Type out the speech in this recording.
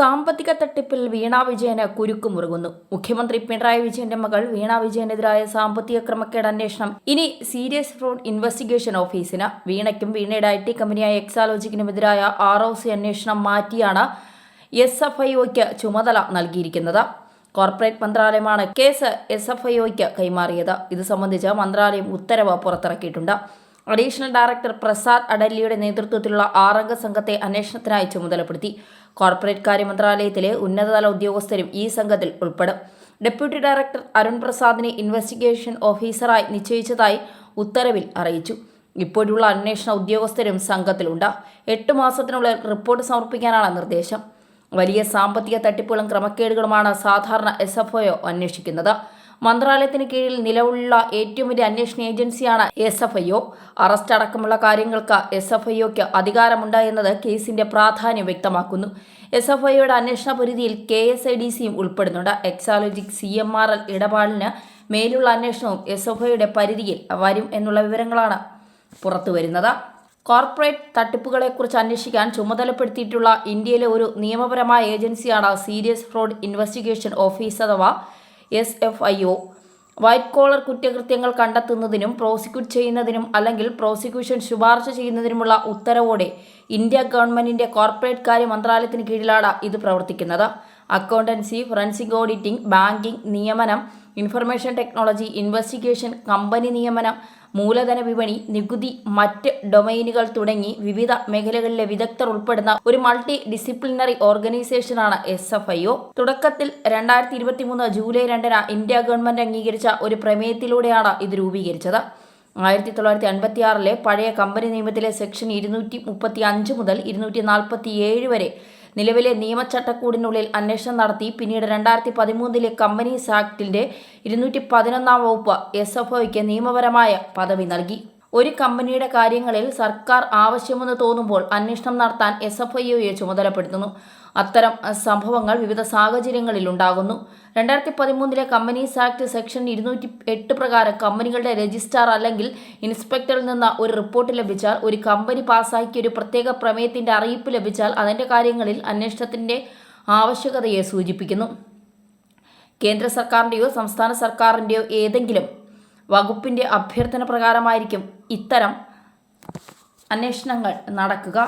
സാമ്പത്തിക തട്ടിപ്പിൽ വീണ വിജയന് കുരുക്കുമുറുകുന്നു മുഖ്യമന്ത്രി പിണറായി വിജയന്റെ മകൾ വീണ വിജയനെതിരായ സാമ്പത്തിക ക്രമക്കേട് അന്വേഷണം. ഇനി സീരിയസ് ഫ്രോഡ് ഇൻവെസ്റ്റിഗേഷൻ ഓഫീസിന് വീണയ്ക്കും വീണയുടെ ഐ ടി കമ്പനിയായ എക്സാലോജിക്കിനുമെതിരായ ആർ ഒ സി അന്വേഷണം മാറ്റിയാണ് എസ് എഫ് ഐ ഒക്ക് ചുമതല നൽകിയിരിക്കുന്നത്. കോർപ്പറേറ്റ് മന്ത്രാലയമാണ് കേസ് എസ് എഫ് ഐ ഒക്ക് കൈമാറിയത്. ഇത് സംബന്ധിച്ച് മന്ത്രാലയം ഉത്തരവ് പുറത്തിറക്കിയിട്ടുണ്ട്. അഡീഷണൽ ഡയറക്ടർ പ്രസാദ് അഡല്ലിയുടെ നേതൃത്വത്തിലുള്ള ആറംഗ സംഘത്തെ അന്വേഷണത്തിനായി ചുമതലപ്പെടുത്തി. കോർപ്പറേറ്റ് കാര്യ മന്ത്രാലയത്തിലെ ഉന്നതതല ഉദ്യോഗസ്ഥരും ഈ സംഘത്തിൽ ഉൾപ്പെടും. ഡെപ്യൂട്ടി ഡയറക്ടർ അരുൺ പ്രസാദിനെ ഇൻവെസ്റ്റിഗേഷൻ ഓഫീസറായി നിശ്ചയിച്ചതായി ഉത്തരവിൽ അറിയിച്ചു. ഇപ്പോഴുള്ള അന്വേഷണ ഉദ്യോഗസ്ഥരും സംഘത്തിലുണ്ട്. എട്ട് മാസത്തിനുള്ളിൽ റിപ്പോർട്ട് സമർപ്പിക്കാനാണ് നിർദ്ദേശം. വലിയ സാമ്പത്തിക തട്ടിപ്പുകളും ക്രമക്കേടുകളുമാണ് സാധാരണ എസ് എഫ് അന്വേഷിക്കുന്നത്. മന്ത്രാലയത്തിന് കീഴിൽ നിലവിലുള്ള ഏറ്റവും വലിയ അന്വേഷണ ഏജൻസിയാണ് S F I O. Arrest അടക്കമുള്ള കാര്യങ്ങൾക്ക് എസ് എഫ് ഐ ഒക്ക് അധികാരമുണ്ട് എന്നത് കേസിന്റെ പ്രാധാന്യം വ്യക്തമാക്കുന്നു. എസ് എഫ് ഐയുടെ അന്വേഷണ പരിധിയിൽ കെ എസ് ഐ ഡി സിയും ഉൾപ്പെടുന്നുണ്ട്. Exalogic C M R L ഇടപാടിന് മേലുള്ള അന്വേഷണവും എസ് എഫ് ഐയുടെ പരിധിയിൽ വരും എന്നുള്ള വിവരങ്ങളാണ് പുറത്തുവരുന്നത്. കോർപ്പറേറ്റ് തട്ടിപ്പുകളെക്കുറിച്ച് അന്വേഷിക്കാൻ ചുമതലപ്പെടുത്തിയിട്ടുള്ള ഇന്ത്യയിലെ ഒരു നിയമപരമായ ഏജൻസിയാണ് സീരിയസ് ഫ്രോഡ് ഇൻവെസ്റ്റിഗേഷൻ ഓഫീസ് അഥവാ S F I O. White collar കുറ്റകൃത്യങ്ങൾ കണ്ടെത്തുന്നതിനും പ്രോസിക്യൂട്ട് ചെയ്യുന്നതിനും അല്ലെങ്കിൽ പ്രോസിക്യൂഷൻ ശുപാർശ ചെയ്യുന്നതിനുമുള്ള ഉത്തരവോടെ ഇന്ത്യ ഗവൺമെന്റിന്റെ കോർപ്പറേറ്റ് കാര്യ മന്ത്രാലയത്തിന് കീഴിലാണ് ഇത് പ്രവർത്തിക്കുന്നത്. അക്കൗണ്ടൻസി ഫോറൻസിക് ഓഡിറ്റിംഗ് ബാങ്കിംഗ് നിയമനം ഇൻഫർമേഷൻ ടെക്നോളജി ഇൻവെസ്റ്റിഗേഷൻ കമ്പനി നിയമനം മൂലധന വിപണി നികുതി മറ്റ് ഡൊമൈനുകൾ തുടങ്ങി വിവിധ മേഖലകളിലെ വിദഗ്ധർ ഉൾപ്പെടുന്ന ഒരു മൾട്ടി ഡിസിപ്ലിനറി ഓർഗനൈസേഷനാണ് എസ് എഫ് ഐ ഒ തുടക്കത്തിൽ രണ്ടായിരത്തി ഇരുപത്തി മൂന്ന് ജൂലൈ രണ്ടിന് ഇന്ത്യ ഗവൺമെന്റ് അംഗീകരിച്ച ഒരു പ്രമേയത്തിലൂടെയാണ് ഇത് രൂപീകരിച്ചത്. ആയിരത്തി തൊള്ളായിരത്തി അൻപത്തി ആറിലെ പഴയ കമ്പനി നിയമത്തിലെ സെക്ഷൻ ഇരുന്നൂറ്റി മുപ്പത്തി അഞ്ച് മുതൽ ഇരുന്നൂറ്റി നാൽപ്പത്തി ഏഴ് വരെ നിലവിലെ നിയമചട്ടക്കൂടിനുള്ളിൽ അന്വേഷണം നടത്തി പിന്നീട് രണ്ടായിരത്തി പതിമൂന്നിലെ കമ്പനീസ് ആക്ടിന്റെ ഇരുന്നൂറ്റി പതിനൊന്നാം വകുപ്പ് എസ് എഫ് ഒയ്ക്ക് നിയമപരമായ പദവി നൽകി. ഒരു കമ്പനിയുടെ കാര്യങ്ങളിൽ സർക്കാർ ആവശ്യമെന്ന് തോന്നുമ്പോൾ അന്വേഷണം നടത്താൻ എസ് എഫ് ഐയെ ചുമതലപ്പെടുത്തുന്നു. അത്തരം സംഭവങ്ങൾ വിവിധ സാഹചര്യങ്ങളിൽ ഉണ്ടാകുന്നു. രണ്ടായിരത്തി പതിമൂന്നിലെ കമ്പനീസ് ആക്ട് സെക്ഷൻ ഇരുന്നൂറ്റി എട്ട് പ്രകാരം കമ്പനികളുടെ രജിസ്ട്രാർ അല്ലെങ്കിൽ ഇൻസ്പെക്ടറിൽ നിന്ന് ഒരു റിപ്പോർട്ട് ലഭിച്ചാൽ ഒരു കമ്പനി പാസ്സാക്കിയ ഒരു പ്രത്യേക പ്രമേയത്തിന്റെ അറിയിപ്പ് ലഭിച്ചാൽ അതിന്റെ കാര്യങ്ങളിൽ അന്വേഷണത്തിന്റെ ആവശ്യകതയെ സൂചിപ്പിക്കുന്നു. കേന്ദ്ര സർക്കാരിന്റെയോ സംസ്ഥാന സർക്കാരിന്റെയോ ഏതെങ്കിലും വകുപ്പിന്റെ അഭ്യർത്ഥന പ്രകാരമായിരിക്കും ഇത്തരം അന്വേഷണങ്ങൾ നടക്കുക.